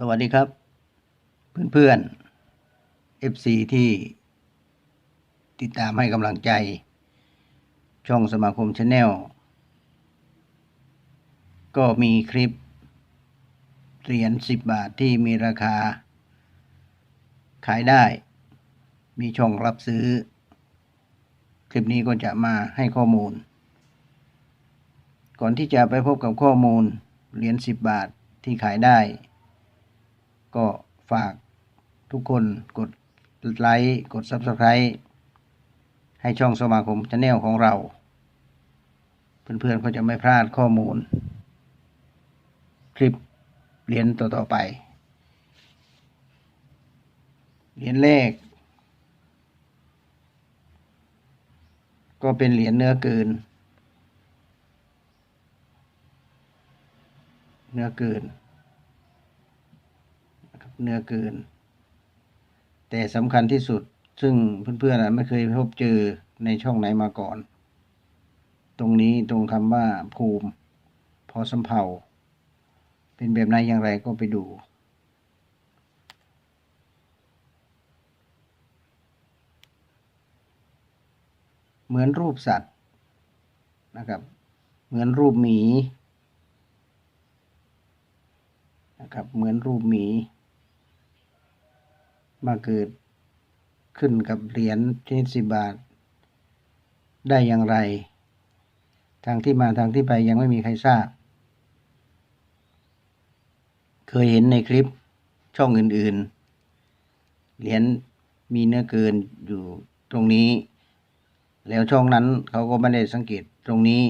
สวัสดีครับ เพื่อนๆ FC ที่ติดตามให้กำลังใจ ช่องสมาคมชาแนลก็มีคลิปเหรียญ10 บาทที่มีราคา ขายได้ มีช่องรับซื้อ คลิปนี้ก็จะมาให้ข้อมูล ก่อนที่จะไปพบกับข้อมูลเหรียญ10 บาทที่ขายได้ ก็ฝากทุกคนกดไลค์กด Subscribe ให้ช่องสมาคมชาแนลของเรา เพื่อนๆก็จะไม่พลาดข้อมูล คลิปเหรียญต่อๆไปเหรียญแรก ก็เป็นเหรียญเนื้อเกิน เนื้อเกิน เนื้อเกิน แต่สำคัญที่สุดซึ่งเพื่อนๆไม่เคยพบเจอในช่องไหนมาก่อน ตรงนี้ตรงคำว่าภูมิ พอสำเภาเป็นแบบไหนอย่างไรก็ไปดูเหมือนรูปสัตว์นะครับ เหมือนรูปหมีนะครับ เหมือนรูปหมี มาเกิดขึ้นกับเหรียญชนิดสิบบาท ได้อย่างไร ทางที่มาทางที่ไปยังไม่มีใครทราบ เคยเห็นในคลิปช่องอื่น ๆ เหรียญมีเนื้อเกินอยู่ตรงนี้ แล้วช่องนั้นเขาก็ไม่ได้สังเกตตรงนี้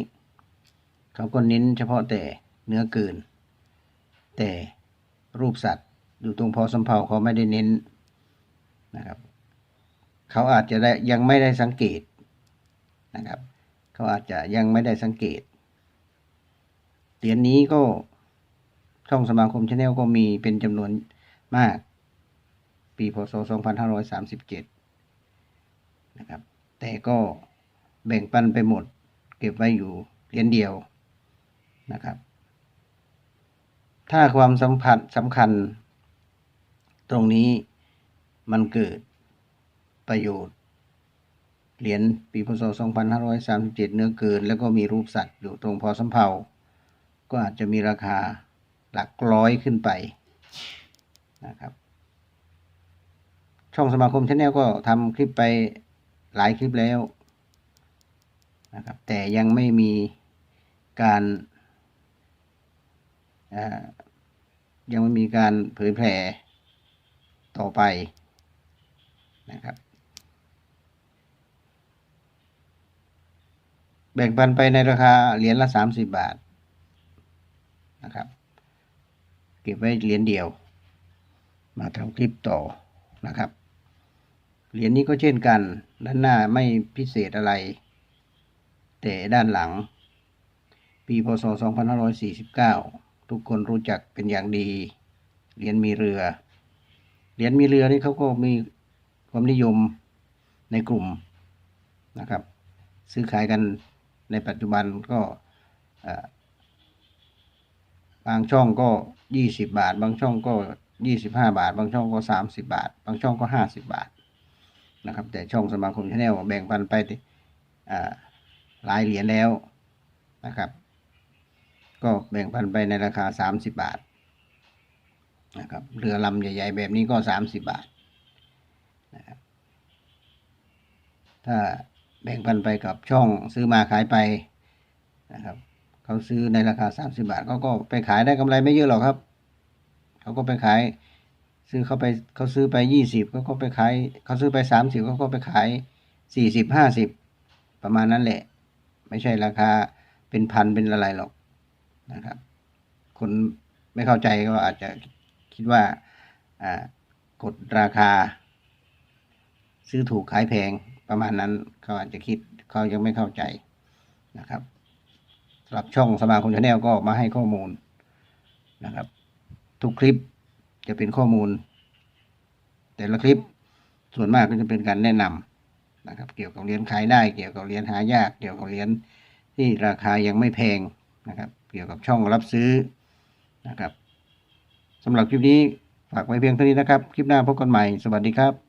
เขาก็เน้นเฉพาะแต่เนื้อเกิน แต่รูปสัตว์อยู่ตรงพอสำเภาเขาไม่ได้เน้น นะครับเขาอาจจะได้ยังไม่ได้สังเกตนะครับ เขาอาจจะยังไม่ได้สังเกตเหรียญนี้ก็ช่องสมาคมชาแนลก็มีเป็นจำนวนมาก ปีพศ 2537 นะครับ แต่ก็แบ่งปันไปหมด เก็บไว้อยู่เหรียญเดียวนะครับ ถ้าความสัมผัสสำคัญตรงนี้ มันเกิดประโยชน์ เหรียญปีพศ 2537 เนื้อเกิน แล้วก็มีรูปสัตว์อยู่ตรงพอสำเภาก็อาจจะมีราคาหลักร้อยขึ้นไปนะครับ ช่องสมาคมชาแนลก็ทำคลิปไปหลายคลิปแล้วนะครับ แต่ยังไม่มีการยังไม่มีการเผยแพร่ต่อไป นะครับ แบ่งปันไปในราคาเหรียญละสามสิบบาทนะครับ เก็บไว้เหรียญเดียว มาทำคลิปต่อนะครับ เหรียญนี้ก็เช่นกัน ด้านหน้าไม่พิเศษอะไร แต่ด้านหลัง ปีพศ 2549 ทุกคนรู้จักเป็นอย่างดี เหรียญมีเรือ เหรียญมีเรือนี่เขาก็มี ความนิยมในกลุ่มนะครับ ซื้อขายกันในปัจจุบันก็บางช่องก็ยี่สิบบาท บางช่องก็ยี่สิบห้าบาท บางช่องก็สามสิบาท บางช่องก็ห้าสิบาทนะครับ แต่ช่องสมาคมชาแนลแบ่งปันไปหลายเหรียญแล้วนะครับ ก็แบ่งปันไปในราคาสามสิบบาทนะครับเรือลำใหญ่ ๆ แบบนี้ก็สามสิบบาท นะครับถ้าแบ่งปันไปกับช่องซื้อมาขายไปนะครับเขาซื้อในราคาสามสิบาทเขาก็ไปขายได้กำไรไม่เยอะหรอกครับเขาก็ไปขายซื้อเขาไปเขาซื้อไปยี่สิบเขาก็ไปขายเขาซื้อไปสามสิบเขาก็ไปขายสี่สิบห้าสิบประมาณนั้นแหละ ไม่ใช่ราคาเป็นพันเป็นอะไรหรอกนะครับ คนไม่เข้าใจก็อาจจะคิดว่าอ่ากดราคา ซื้อถูกขายแพงประมาณนั้นเขาอาจจะคิดเขายังไม่เข้าใจนะครับสำหรับช่องสมาคมชาแนลก็มาให้ข้อมูลนะครับ ทุกคลิปจะเป็นข้อมูล แต่ละคลิปส่วนมากก็จะเป็นการแนะนำนะครับ เกี่ยวกับเหรียญขายได้ เกี่ยวกับเหรียญหายาก เกี่ยวกับเหรียญที่ราคายังไม่แพงนะครับ เกี่ยวกับช่องรับซื้อนะครับสำหรับคลิปนี้ฝากไว้เพียงเท่านี้นะครับ คลิปหน้าพบกันใหม่ สวัสดีครับ